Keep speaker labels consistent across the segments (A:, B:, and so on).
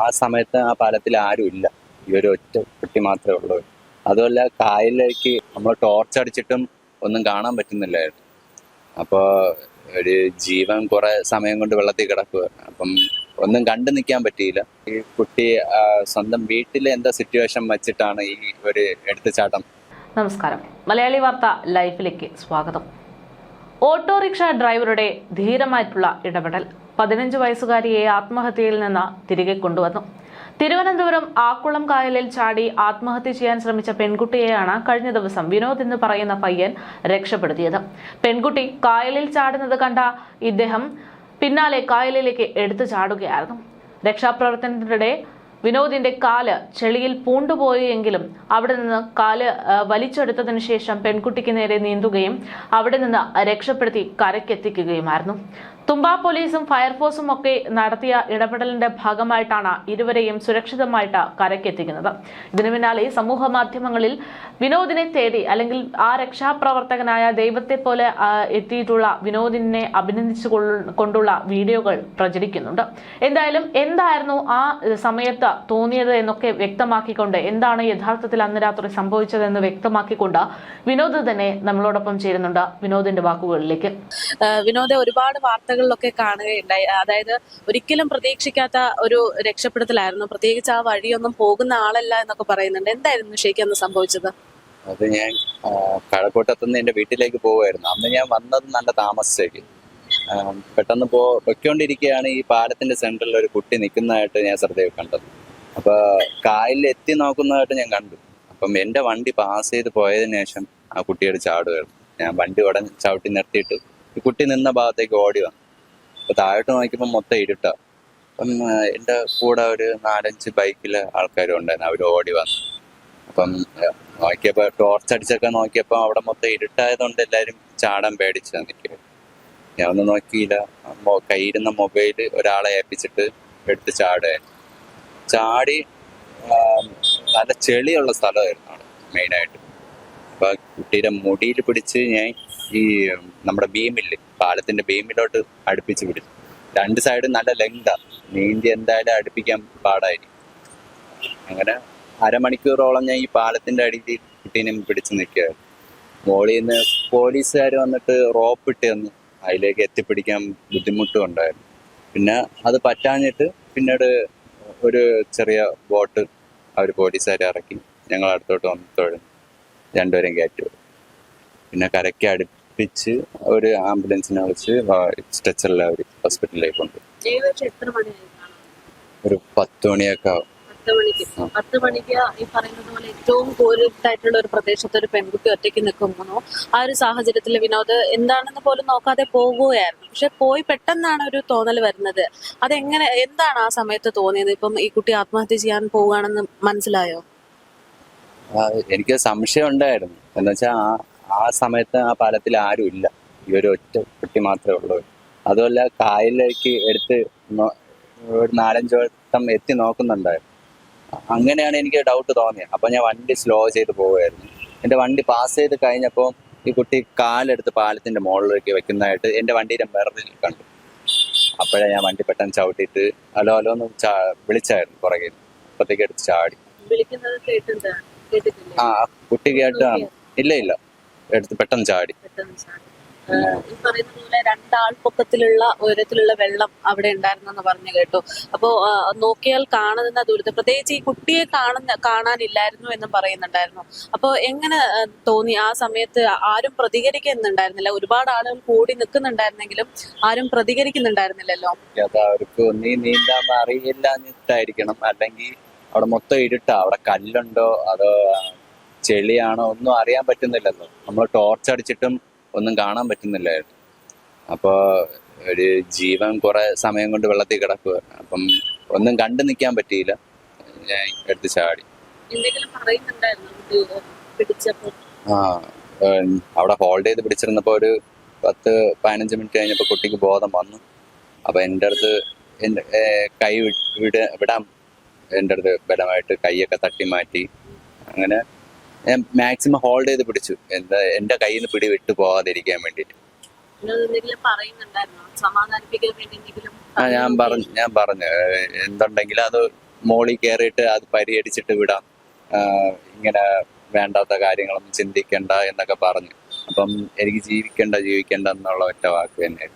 A: ആ സമയത്ത് ആ പാലത്തിൽ ആരും ഇല്ല. ഈ ഒരു ഒറ്റ കുട്ടി മാത്രമേ ഉള്ളൂ. അതുമല്ല കായലിലേക്ക് നമ്മൾ ടോർച്ച് അടിച്ചിട്ടും ഒന്നും കാണാൻ പറ്റുന്നില്ലായിരുന്നു. അപ്പോൾ ഒരു ജീവൻ കുറെ സമയം കൊണ്ട് വെള്ളത്തിൽ കിടക്കുക അപ്പം ഒന്നും കണ്ടു നിൽക്കാൻ പറ്റിയില്ല. ഈ കുട്ടി സ്വന്തം വീട്ടിലെ എന്താ സിറ്റുവേഷൻ വെച്ചിട്ടാണ് ഈ ഒരു എടുത്തുചാട്ടം?
B: നമസ്കാരം. മലയാളി വാർത്ത ലൈഫിലേക്ക് സ്വാഗതം. ഓട്ടോറിക്ഷ ഡ്രൈവറുടെ ധീരമായിട്ടുള്ള ഇടപെടൽ. പതിനഞ്ച് വയസ്സുകാരിയെ ആത്മഹത്യയിൽ നിന്ന് തിരികെ കൊണ്ടുവന്നു. തിരുവനന്തപുരം ആക്കുളം കായലിൽ ചാടി ആത്മഹത്യ ചെയ്യാൻ ശ്രമിച്ച പെൺകുട്ടിയെയാണ് കഴിഞ്ഞ ദിവസം വിനോദ് എന്ന് പറയുന്ന പയ്യൻ രക്ഷപ്പെടുത്തിയത്. പെൺകുട്ടി കായലിൽ ചാടുന്നത് കണ്ട ഇദ്ദേഹം പിന്നാലെ കായലിലേക്ക് എടുത്തു ചാടുകയായിരുന്നു. രക്ഷാപ്രവർത്തനത്തിനിടെ വിനോദിന്റെ കാൽ ചെളിയിൽ പൂണ്ടുപോയെങ്കിലും അവിടെ നിന്ന് കാൽ വലിച്ചെടുത്തതിന് ശേഷം പെൺകുട്ടിക്ക് നേരെ നീന്തുകയും അവിടെ നിന്ന് രക്ഷപ്പെടുത്തി കരക്കെത്തിക്കുകയുമായിരുന്നു തുമ്പ പോലീസും ഫയർഫോഴ്സും ഒക്കെ നടത്തിയ ഇടപെടലിന്റെ ഭാഗമായിട്ടാണ് ഇരുവരെയും സുരക്ഷിതമായിട്ട് കരക്കെത്തിക്കുന്നത് ഇതിനു പിന്നാലെ സമൂഹ മാധ്യമങ്ങളിൽ വിനോദിനെ തേടി അല്ലെങ്കിൽ ആ രക്ഷാപ്രവർത്തകനായ ദൈവത്തെ പോലെ എത്തിയിട്ടുള്ള വിനോദിനെ അഭിനന്ദിച്ചു കൊണ്ടുള്ള വീഡിയോകൾ പ്രചരിക്കുന്നുണ്ട്. എന്തായാലും എന്തായിരുന്നു ആ സമയത്ത് തോന്നിയത് എന്നൊക്കെ വ്യക്തമാക്കിക്കൊണ്ട് എന്താണ് യഥാർത്ഥത്തിൽ അന്ന് രാത്രി സംഭവിച്ചതെന്ന് വ്യക്തമാക്കിക്കൊണ്ട് വിനോദ് തന്നെ നമ്മളോടൊപ്പം ചേരുന്നുണ്ട് വിനോദിന്റെ വാക്കുകളിലേക്ക്.
C: വിനോദ ഒരുപാട് വാർത്തകളിലൊക്കെ കാണുകയുണ്ടായി. അതായത് ഒരിക്കലും പ്രതീക്ഷിക്കാത്ത ഒരു രക്ഷപ്പെടുത്തലായിരുന്നു. പ്രത്യേകിച്ച് ആ വഴിയൊന്നും പോകുന്ന ആളല്ല എന്നൊക്കെ പറയുന്നുണ്ട്. എന്തായിരുന്നു ശരിക്കും അന്ന് സംഭവിച്ചത്?
A: അത് ഞാൻ കഴക്കൂട്ടത്തുനിന്ന് എന്റെ വീട്ടിലേക്ക് പോവുമായിരുന്നു അന്ന് ഞാൻ വന്നത് നല്ല താമസിച്ചേക്ക്. പെട്ടെന്ന് പോ പൊയ്ക്കൊണ്ടിരിക്കുകയാണ് ഈ പാലത്തിന്റെ സെന്ററിൽ ഒരു കുട്ടി നിൽക്കുന്നതായിട്ട് ഞാൻ ശ്രദ്ധയിൽ കണ്ടത്. അപ്പൊ കായലിൽ എത്തി നോക്കുന്നതായിട്ട് ഞാൻ കണ്ടു. അപ്പം എന്റെ വണ്ടി പാസ് ചെയ്ത് പോയതിനു ശേഷം ആ കുട്ടിയുടെ ചാടുകയായിരുന്നു ഞാൻ വണ്ടി ഉടൻ ചവിട്ടി നിർത്തിയിട്ട് ഈ കുട്ടി നിന്ന ഭാഗത്തേക്ക് ഓടി വന്നു. അപ്പൊ താഴോട്ട് നോക്കിയപ്പോൾ മൊത്തം ഇരുട്ടാ. അപ്പം എന്റെ കൂടെ ഒരു നാലഞ്ച് ബൈക്കിൽ ആൾക്കാരും ഉണ്ടായിരുന്നു. അവർ ഓടി വന്നു. അപ്പം നോക്കിയപ്പോ ടോർച്ച് അടിച്ചൊക്കെ നോക്കിയപ്പോ അവിടെ മൊത്തം ഇരുട്ടായതുകൊണ്ട് എല്ലാരും ചാടാൻ പേടിച്ചു നിൽക്കുക. ഞാൻ ഒന്നും നോക്കിയില്ല. കയ്യിരുന്ന മൊബൈൽ ഒരാളെ ഏൽപ്പിച്ചിട്ട് എടുത്ത് ചാടുക. ചാടി നല്ല ചെളിയുള്ള സ്ഥലമായിരുന്നു അവിടെ മെയിനായിട്ട്. അപ്പൊ കുട്ടിയുടെ മുടിയിൽ പിടിച്ച് ഞാൻ ഈ നമ്മുടെ ബീമില്ലേ പാലത്തിന്റെ ബീമിലോട്ട് അടുപ്പിച്ച് വിടും. രണ്ട് സൈഡും നല്ല ലെങ്താ നീന്തി എന്തായാലും അടുപ്പിക്കാൻ പാടായിരിക്കും. അങ്ങനെ അരമണിക്കൂറോളം ഞാൻ ഈ പാലത്തിന്റെ അടിയിൽ കുട്ടീനും പിടിച്ചു നിൽക്കുകയായിരുന്നു മോളിൽ നിന്ന് പോലീസുകാർ വന്നിട്ട് റോപ്പ് ഇട്ട് തന്നു അതിലേക്ക് എത്തിപ്പിടിക്കാൻ ബുദ്ധിമുട്ടും ഉണ്ടായിരുന്നു. പിന്നെ അത് പറ്റാഞ്ഞിട്ട് പിന്നീട് ഒരു ചെറിയ ബോട്ട് അവർ പോലീസുകാർ ഇറക്കി ഞങ്ങൾ അടുത്തോട്ട് വന്ന് രണ്ടുപേരും കയറ്റി പിന്നെ കരയ്ക്ക് അടുപ്പിച്ച് ഒരു ആംബുലൻസിനെ വിളിച്ച് സ്ട്രെച്ചറിൽ അവർ ഹോസ്പിറ്റലിലേക്ക്
C: മണിയായി
A: ഒരു പത്ത് മണിയൊക്കെ ആവും.
C: പത്ത് മണിക്ക്. പത്ത് മണിക്ക് ഈ പറയുന്നത് പോലെ ഏറ്റവും കോരിട്ടായിട്ടുള്ള ഒരു പ്രദേശത്ത് ഒരു പെൺകുട്ടി ഒറ്റയ്ക്ക് നിൽക്കുമ്പോൾ ആ ഒരു സാഹചര്യത്തിൽ വിനോദ് എന്താണെന്ന് പോലും നോക്കാതെ പോകുകയായിരുന്നു. പക്ഷെ പോയി പെട്ടെന്നാണ് ഒരു തോന്നൽ വരുന്നത്. അതെങ്ങനെ എന്താണ് ആ സമയത്ത് തോന്നിയത്? ഇപ്പം ഈ കുട്ടി ആത്മഹത്യ ചെയ്യാൻ പോവുകയാണെന്ന് മനസ്സിലായോ?
A: എനിക്ക് സംശയം ഉണ്ടായിരുന്നു. എന്ന് വെച്ചാൽ ആ സമയത്ത് ആ പാലത്തിൽ ആരും ഇല്ല. ഈ ഒരു ഒറ്റ കുട്ടി മാത്രമേ ഉള്ളൂ. അതുമല്ല കായലിലേക്ക് എടുത്ത് ഒരു നാലഞ്ച് വട്ടം എത്തി നോക്കുന്നുണ്ടായിരുന്നു. അങ്ങനെയാണ് എനിക്ക് ഡൗട്ട് തോന്നിയത്. അപ്പൊ ഞാൻ വണ്ടി സ്ലോ ചെയ്ത് പോവുമായിരുന്നു എന്റെ വണ്ടി പാസ് ചെയ്ത് കഴിഞ്ഞപ്പോൾ ഈ കുട്ടി കാലെടുത്ത് പാലത്തിന്റെ മുകളിലേക്ക് വെക്കുന്നതായിട്ട് എന്റെ വണ്ടിയുടെ മിററിൽ കണ്ടു. അപ്പോഴേ ഞാൻ വണ്ടി പെട്ടെന്ന് ചവിട്ടിയിട്ട് ഹലോ ഹലോ എന്ന് ചാ- വിളിച്ചായിരുന്നു പുറകെ. അപ്പത്തേക്ക് എടുത്ത് ചാടി. ആ കുട്ടി കേട്ടാണ് ഇല്ല ഇല്ല. എടുത്ത് പെട്ടെന്ന് ചാടി.
C: രണ്ടാൾപൊക്കത്തിലുള്ള ഈ പറയുന്ന പോലെ ഉയരത്തിലുള്ള വെള്ളം അവിടെ ഉണ്ടായിരുന്നെന്ന് പറഞ്ഞു കേട്ടു. അപ്പോ നോക്കിയാൽ കാണുന്ന ദുരിതം പ്രത്യേകിച്ച് ഈ കുട്ടിയെ കാണുന്ന കാണാനില്ലായിരുന്നു എന്നും പറയുന്നുണ്ടായിരുന്നു. അപ്പോ എങ്ങനെ തോന്നി? ആ സമയത്ത് ആരും പ്രതികരിക്കുന്നുണ്ടായിരുന്നില്ല. ഒരുപാട് ആളുകൾ കൂടി നിൽക്കുന്നുണ്ടായിരുന്നെങ്കിലും ആരും പ്രതികരിക്കുന്നുണ്ടായിരുന്നില്ലല്ലോ.
A: അവർക്ക് നീ നീന്താൻ അറിയില്ല എന്നിട്ടായിരിക്കണം അല്ലെങ്കിൽ അവിടെ മൊത്തം ഇരുട്ടാ. അവിടെ കല്ലുണ്ടോ? അതോ ചെളിയാണോ ഒന്നും അറിയാൻ പറ്റുന്നില്ലല്ലോ. നമ്മൾ ടോർച്ച് അടിച്ചിട്ടും ഒന്നും കാണാൻ പറ്റുന്നില്ലായിരുന്നു. അപ്പോൾ ഒരു ജീവൻ കുറെ സമയം കൊണ്ട് വെള്ളത്തിൽ കിടക്കുക അപ്പം ഒന്നും കണ്ടു നിൽക്കാൻ പറ്റിയില്ല. ഞാൻ എടുത്ത് ചാടി. ആ അവിടെ ഹോൾഡ് ചെയ്ത് പിടിച്ചിരുന്നപ്പോൾ ഒരു പത്ത് പതിനഞ്ച് മിനിറ്റ് കഴിഞ്ഞപ്പോൾ കുട്ടിക്ക് ബോധം വന്നു. അപ്പൊ എന്റെ അടുത്ത് എന്റെ കൈ വിട വിടാൻ എന്റെ അടുത്ത് ബലമായിട്ട് കൈയൊക്കെ തട്ടി മാറ്റി. അങ്ങനെ ഞാൻ മാക്സിമം ഹോൾഡ് ചെയ്ത് പിടിച്ചു. എന്താ എന്റെ കയ്യിൽ നിന്ന് പിടി വിട്ടു
C: പോവാതിരിക്കാൻ വേണ്ടിട്ട്
A: ആ ഞാൻ പറഞ്ഞു ഞാൻ പറഞ്ഞു. എന്തുണ്ടെങ്കിലും അത് മോളിൽ കയറിയിട്ട് അത് പരിഹരിച്ചിട്ട് വിടാം. ഇങ്ങനെ വേണ്ടാത്ത കാര്യങ്ങളൊന്നും ചിന്തിക്കണ്ട എന്നൊക്കെ പറഞ്ഞു. അപ്പം എനിക്ക് ജീവിക്കണ്ട ജീവിക്കണ്ട എന്നുള്ള ഒറ്റ വാക്ക് തന്നെ.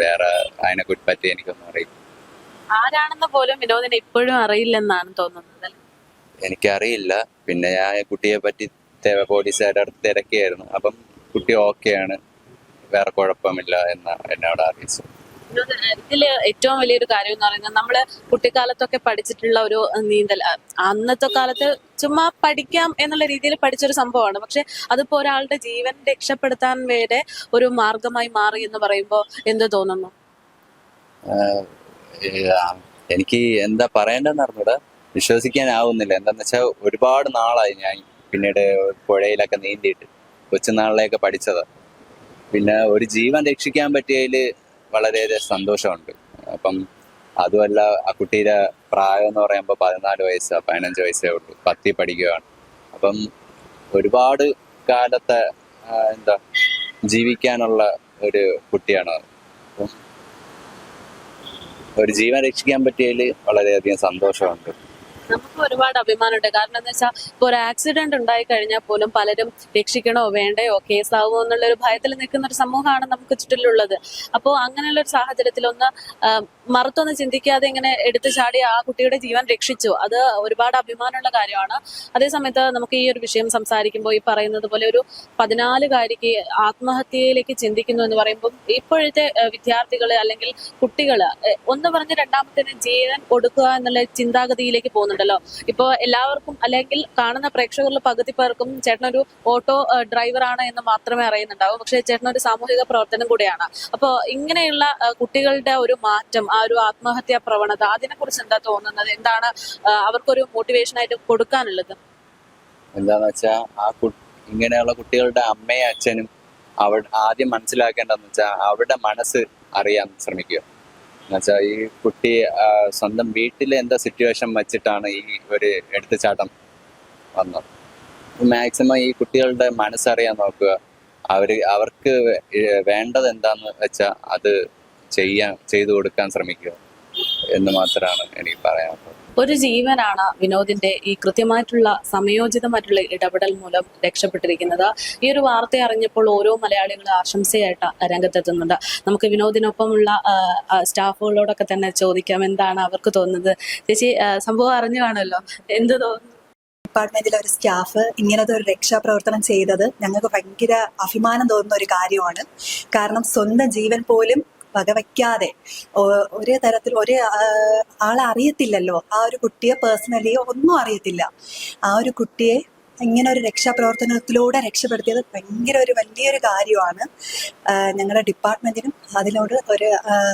A: വേറെ അതിനെ പറ്റി എനിക്കൊന്നും അറിയില്ല.
C: ആരാണെന്ന് പോലും വിനോദിനെ ഇപ്പോഴും അറിയില്ലെന്നാണ് തോന്നുന്നത് അല്ലേ?
A: എനിക്കറിയില്ല. പിന്നെ ഞാൻ കുട്ടിയെ പറ്റി പോലീസുകാരുടെ അടുത്ത് തിരക്കിയായിരുന്നു. അപ്പം കുട്ടി ഓക്കെയാണ്. വേറെ കുഴപ്പമില്ല എന്ന് എന്നോട് അറിയിച്ചു
C: ഇതിൽ ഏറ്റവും വലിയൊരു കാര്യം എന്ന് പറയുന്നത് നമ്മൾ കുട്ടിക്കാലത്തൊക്കെ പഠിച്ചിട്ടുള്ള ഒരു നീന്തൽ അന്നത്തെ കാലത്ത് ചുമ്മാ പഠിക്കാം എന്നുള്ള രീതിയിൽ പഠിച്ചൊരു സംഭവമാണ്. പക്ഷെ അതിപ്പോ ഒരാളുടെ ജീവൻ രക്ഷപ്പെടുത്താൻ വരെ ഒരു മാർഗമായി മാറി എന്ന് പറയുമ്പോൾ എന്ത് തോന്നുന്നു?
A: എനിക്ക് എന്താ പറയണ്ടെന്നറിഞ്ഞൂടെ അറിഞ്ഞൂടാ. വിശ്വസിക്കാനാവുന്നില്ല. എന്താന്ന് വെച്ചാൽ ഒരുപാട് നാളായി ഞാൻ പിന്നീട് പുഴയിലൊക്കെ നീന്തിയിട്ട് കൊച്ചുനാളിലേക്ക് പഠിച്ചത്. പിന്നെ ഒരു ജീവൻ രക്ഷിക്കാൻ പറ്റിയതിൽ വളരെയധികം സന്തോഷമുണ്ട്. അപ്പം അതുമല്ല ആ കുട്ടിയുടെ പ്രായം എന്ന് പറയുമ്പോൾ പതിനാല് വയസ്സ് പതിനഞ്ച് വയസ്സേ ഉള്ളൂ. പത്തി പഠിക്കുകയാണ് അപ്പം ഒരുപാട് കാലത്തെ എന്താ ജീവിക്കാനുള്ള ഒരു കുട്ടിയാണ് ഒരു ജീവൻ രക്ഷിക്കാൻ പറ്റിയതിൽ വളരെയധികം സന്തോഷമുണ്ട്.
C: നമുക്ക് ഒരുപാട് അഭിമാനമുണ്ട്. കാരണം എന്താ വെച്ചാൽ ഇപ്പൊ ഒരു ആക്സിഡന്റ് ഉണ്ടായി കഴിഞ്ഞാൽ പോലും പലരും രക്ഷിക്കണോ വേണ്ടയോ കേസാവോ എന്നുള്ള ഒരു ഭയത്തിൽ നിൽക്കുന്ന ഒരു സമൂഹമാണ് നമുക്ക് ചുറ്റിലുള്ളത്. അപ്പോൾ അങ്ങനെയുള്ള ഒരു സാഹചര്യത്തിൽ ഒന്ന് മറുത്തൊന്ന് ചിന്തിക്കാതെ ഇങ്ങനെ എടുത്തു ചാടി ആ കുട്ടിയുടെ ജീവൻ രക്ഷിച്ചു. അത് ഒരുപാട് അഭിമാനമുള്ള കാര്യമാണ്. അതേസമയത്ത് നമുക്ക് ഈ ഒരു വിഷയം സംസാരിക്കുമ്പോൾ ഈ പറയുന്നത് പോലെ ഒരു പതിനാലുകാരിക്ക് ആത്മഹത്യയിലേക്ക് ചിന്തിക്കുന്നു എന്ന് പറയുമ്പോൾ ഇപ്പോഴത്തെ വിദ്യാർത്ഥികൾ അല്ലെങ്കിൽ കുട്ടികൾ ഒന്ന് പറഞ്ഞ് രണ്ടാമത്തേന് ജീവൻ കൊടുക്കുക എന്നുള്ള ചിന്താഗതിയിലേക്ക് പോകുന്നുണ്ടല്ലോ ഇപ്പോ എല്ലാവർക്കും അല്ലെങ്കിൽ കാണുന്ന പ്രേക്ഷകരിൽ പകുതി പേർക്കും ചേട്ടനൊരു ഓട്ടോ ഡ്രൈവർ ആണ് എന്ന് മാത്രമേ അറിയുന്നുണ്ടാവൂ. പക്ഷേ ഒരു സാമൂഹിക പ്രവർത്തനം കൂടിയാണ്. അപ്പോൾ ഇങ്ങനെയുള്ള കുട്ടികളുടെ ഒരു മാറ്റം ആ ഒരു ആത്മഹത്യാ പ്രവണത അതിനെക്കുറിച്ച് എന്താ തോന്നുന്നത്? എന്താണ് അവർക്കൊരു മോട്ടിവേഷൻ ആയിട്ട് കൊടുക്കാനുള്ളത്?
A: എന്താന്ന് വെച്ചാൽ ആ ഇങ്ങനെയുള്ള കുട്ടികളുടെ അമ്മയും അച്ഛനും അവ ആദ്യം മനസ്സിലാക്കേണ്ടതെന്ന് വെച്ചാൽ അവരുടെ മനസ്സ് അറിയാൻ ശ്രമിക്കുക. എന്നുവെച്ചാൽ ഈ കുട്ടി സ്വന്തം വീട്ടിലെ എന്താ സിറ്റുവേഷൻ വെച്ചിട്ടാണ് ഈ ഒരു എടുത്തുചാട്ടം വന്നത്? മാക്സിമം ഈ കുട്ടികളുടെ മനസ്സറിയാൻ നോക്കുക. അവർ അവർക്ക് വേണ്ടത് എന്താന്ന് വെച്ചാൽ അത് ചെയ്യാൻ ചെയ്തു കൊടുക്കാൻ ശ്രമിക്കുക എന്ന് മാത്രമാണ് എനിക്ക് പറയാനുള്ളത്.
C: ഒരു ജീവനാണ് വിനോദിന്റെ ഈ കൃത്യമായിട്ടുള്ള സമയോചിതമായിട്ടുള്ള ഇടപെടൽ മൂലം രക്ഷപ്പെട്ടിരിക്കുന്നത്. ഈ ഒരു വാർത്ത അറിഞ്ഞപ്പോൾ ഓരോ മലയാളികളും ആശംസയായിട്ട് രംഗത്തെത്തുന്നുണ്ട്. നമുക്ക് വിനോദിനൊപ്പമുള്ള സ്റ്റാഫുകളോടൊക്കെ തന്നെ ചോദിക്കാം എന്താണ് അവർക്ക് തോന്നുന്നത്? ചേച്ചി സംഭവം അറിഞ്ഞു കാണുമല്ലോ. എന്ത് തോന്നുന്നു
D: ഡിപ്പാർട്ട്മെന്റിലെ ഒരു സ്റ്റാഫ് ഇങ്ങനത്തെ ഒരു രക്ഷാപ്രവർത്തനം ചെയ്തത് ഞങ്ങൾക്ക് ഭയങ്കര അഭിമാനം തോന്നുന്ന ഒരു കാര്യമാണ്. കാരണം സ്വന്തം ജീവൻ പോലും വകവയ്ക്കാതെ ഒരേ തരത്തിൽ ഒരേ ആളെ ആ ഒരു കുട്ടിയെ പേഴ്സണലി ഒന്നും അറിയത്തില്ല. ആ ഒരു കുട്ടിയെ ഇങ്ങനെ ഒരു രക്ഷാപ്രവർത്തനത്തിലൂടെ രക്ഷപ്പെടുത്തിയത് ഭയങ്കര ഒരു വലിയൊരു കാര്യമാണ്. ഞങ്ങളുടെ ഡിപ്പാർട്ട്മെന്റിനും അതിനോട് ഒരു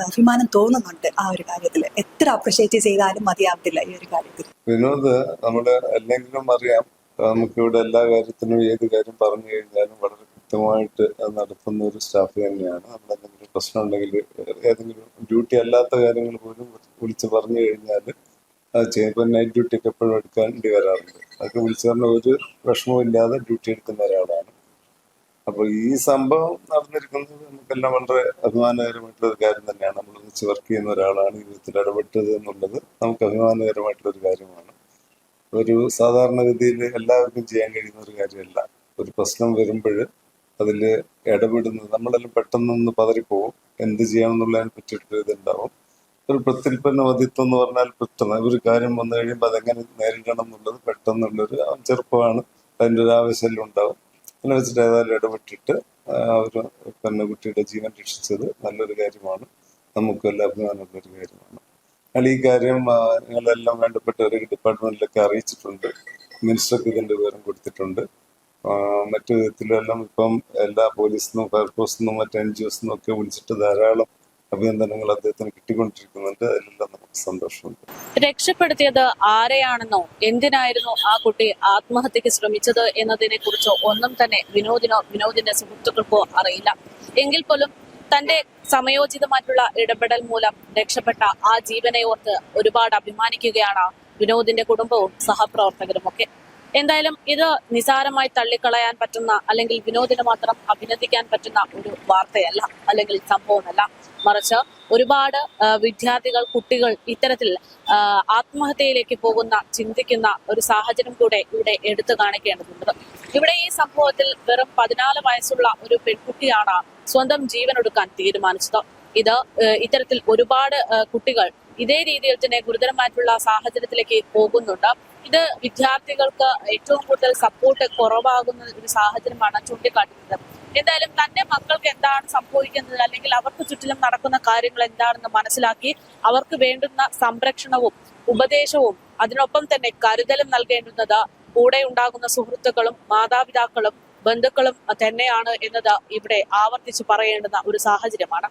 D: അഭിമാനം തോന്നുന്നുണ്ട് ആ ഒരു കാര്യത്തിൽ എത്ര അപ്രിഷ്യേറ്റ് ചെയ്താലും മതിയാവത്തില്ല ഈ ഒരു കാര്യത്തിൽ.
E: വിനോദ് നമ്മുടെ അല്ലെങ്കിലും അറിയാം. നമുക്കിവിടെ എല്ലാ കാര്യത്തിനും ഏത് കാര്യം പറഞ്ഞു കഴിഞ്ഞാലും വളരെ അത് നടത്തുന്ന ഒരു സ്റ്റാഫ് തന്നെയാണ്. നമ്മൾ എന്തെങ്കിലും പ്രശ്നം ഉണ്ടെങ്കിൽ ഏതെങ്കിലും ഡ്യൂട്ടി അല്ലാത്ത കാര്യങ്ങൾ പോലും വിളിച്ച് പറഞ്ഞു കഴിഞ്ഞാൽ അത് ചെയ്യുമ്പോൾ നൈറ്റ് ഡ്യൂട്ടി ഒക്കെ എപ്പോഴും എടുക്കേണ്ടി വരാറുണ്ട്. അതൊക്കെ വിളിച്ചു പറഞ്ഞ ഒരു വിഷമവും ഇല്ലാതെ ഡ്യൂട്ടി എടുക്കുന്ന ഒരാളാണ്. അപ്പോൾ ഈ സംഭവം നടന്നിരിക്കുന്നത് നമുക്കെല്ലാം വളരെ അഭിമാനകരമായിട്ടുള്ള ഒരു കാര്യം തന്നെയാണ്. നമ്മൾ ഒന്നിച്ച് വർക്ക് ചെയ്യുന്ന ഒരാളാണ് ജീവിതത്തിൽ ഇടപെട്ടത് എന്നുള്ളത് നമുക്ക് അഭിമാനകരമായിട്ടുള്ള ഒരു കാര്യമാണ്. ഒരു സാധാരണഗതിയിൽ എല്ലാവർക്കും ചെയ്യാൻ കഴിയുന്ന ഒരു കാര്യമല്ല. ഒരു പ്രശ്നം വരുമ്പോൾ അതിൽ ഇടപെടുന്നത് നമ്മളെല്ലാം പെട്ടെന്നൊന്ന് പതറിപ്പോവും. എന്ത് ചെയ്യണം എന്നുള്ളതിനെ പറ്റിയിട്ടൊരു ഇതുണ്ടാവും. ഒരു പ്രത്യുൽപ്പന്ന മതിത്വം എന്ന് പറഞ്ഞാൽ പെട്ടെന്ന് ഒരു കാര്യം വന്നു കഴിയുമ്പോൾ അതെങ്ങനെ നേരിടണം എന്നുള്ളത് പെട്ടെന്നുള്ളൊരു ചെറുപ്പമാണ്. അതിന്റെ ഒരു ആവശ്യമെല്ലാം ഉണ്ടാവും. അങ്ങനെ വെച്ചിട്ട് ഏതായാലും ഇടപെട്ടിട്ട് ഒരു പെണ്ണുകുട്ടിയുടെ കുട്ടിയുടെ ജീവൻ രക്ഷിച്ചത് നല്ലൊരു കാര്യമാണ്. നമുക്കെല്ലാം അഭിമാനമുള്ള ഒരു കാര്യമാണ്. എന്നാൽ ഈ കാര്യം നിങ്ങളെല്ലാം വേണ്ടപ്പെട്ടവരെ ഡിപ്പാർട്ട്മെന്റിലൊക്കെ അറിയിച്ചിട്ടുണ്ട്. മിനിസ്റ്റർക്ക് ഇതിന്റെ വിവരം കൊടുത്തിട്ടുണ്ട്. മറ്റു വിധത്തിലെല്ലാം ഇപ്പം എല്ലാ പോലീസിനും ഫയർഫോഴ്സിനും മറ്റ് എൻ ജി ഒസിനും ഒക്കെ വിളിച്ചിട്ട് ധാരാളം അഭിനന്ദനങ്ങൾ അദ്ദേഹത്തിന് കിട്ടിക്കൊണ്ടിരിക്കുന്നുണ്ട്. അതിലെല്ലാം നമുക്ക് സന്തോഷമുണ്ട്.
C: രക്ഷപ്പെടുത്തിയത് ആരെയാണെന്നോ എന്തിനായിരുന്നു ആ കുട്ടി ആത്മഹത്യക്ക് ശ്രമിച്ചത് എന്നതിനെ കുറിച്ചോ ഒന്നും തന്നെ വിനോദിനോ വിനോദിന്റെ സുഹൃത്തുക്കൾക്കോ അറിയില്ല. എങ്കിൽ പോലും തന്റെ സമയോചിതമായിട്ടുള്ള ഇടപെടൽ മൂലം രക്ഷപ്പെട്ട ആ ജീവനെ ഓർത്ത് ഒരുപാട് അഭിമാനിക്കുകയാണ് വിനോദിന്റെ കുടുംബവും സഹപ്രവർത്തകരും ഒക്കെ എന്തായാലും ഇത് നിസാരമായി തള്ളിക്കളയാൻ പറ്റുന്ന അല്ലെങ്കിൽ വിനോദിന് മാത്രം അഭിനന്ദിക്കാൻ പറ്റുന്ന ഒരു വാർത്തയല്ല അല്ലെങ്കിൽ സംഭവമല്ല. മറിച്ച് ഒരുപാട് വിദ്യാർത്ഥികൾ കുട്ടികൾ ഇത്തരത്തിൽ ആത്മഹത്യയിലേക്ക് പോകുന്ന ചിന്തിക്കുന്ന ഒരു സാഹചര്യം കൂടെ ഇവിടെ എടുത്തു കാണിക്കേണ്ടതുണ്ട്. ഇവിടെ ഈ സംഭവത്തിൽ വെറും പതിനാല് വയസ്സുള്ള ഒരു പെൺകുട്ടിയാണ് സ്വന്തം ജീവനൊടുക്കാൻ തീരുമാനിച്ചത്. ഇത് ഇത്തരത്തിൽ ഒരുപാട് കുട്ടികൾ ഇതേ രീതിയിൽ തന്നെ ഗുരുതരമായിട്ടുള്ള സാഹചര്യത്തിലേക്ക് പോകുന്നുണ്ട്. ഇത് വിദ്യാർത്ഥികൾക്ക് ഏറ്റവും കൂടുതൽ സപ്പോർട്ട് കുറവാകുന്ന ഒരു സാഹചര്യമാണ് ചൂണ്ടിക്കാട്ടുന്നത്. എന്തായാലും തന്റെ മക്കൾക്ക് എന്താണ് സംഭവിക്കുന്നത്? അല്ലെങ്കിൽ അവർക്ക് ചുറ്റിലും നടക്കുന്ന കാര്യങ്ങൾ എന്താണെന്ന് മനസ്സിലാക്കി അവർക്ക് വേണ്ടുന്ന സംരക്ഷണവും ഉപദേശവും അതിനൊപ്പം തന്നെ കരുതലും നൽകേണ്ടുന്നത് കൂടെ ഉണ്ടാകുന്ന സുഹൃത്തുക്കളും മാതാപിതാക്കളും ബന്ധുക്കളും തന്നെയാണ് എന്നത് ഇവിടെ ആവർത്തിച്ച് പറയേണ്ടുന്ന ഒരു സാഹചര്യമാണ്.